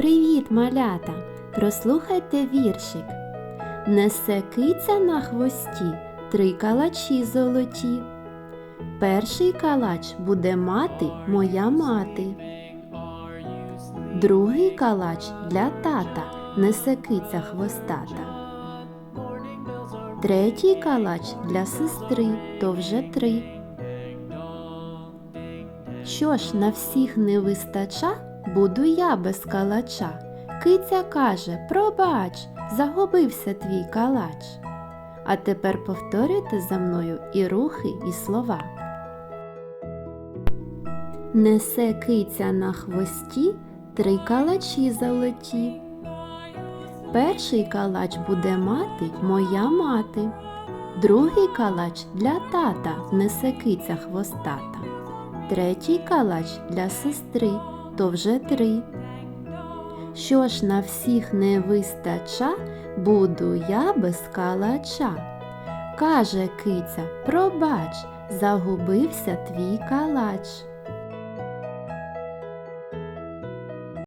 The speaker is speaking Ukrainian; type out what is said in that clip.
Привіт, малята! Прослухайте віршик. Несе киця на хвості три калачі золоті. Перший калач буде мати моя мати. Другий калач для тата несе киця хвостата. Третій калач для сестри то вже три. Що ж на всіх не вистача, буду я без калача. Киця каже, пробач, загубився твій калач. А тепер повторюйте за мною і рухи, і слова. Несе киця на хвості три калачі золоті. Перший калач буде мати моя мати. Другий калач для тата несе киця хвостата. Третій калач для сестри то вже три. Що ж на всіх не вистача, буду я без калача. Каже киця, пробач, загубився твій калач.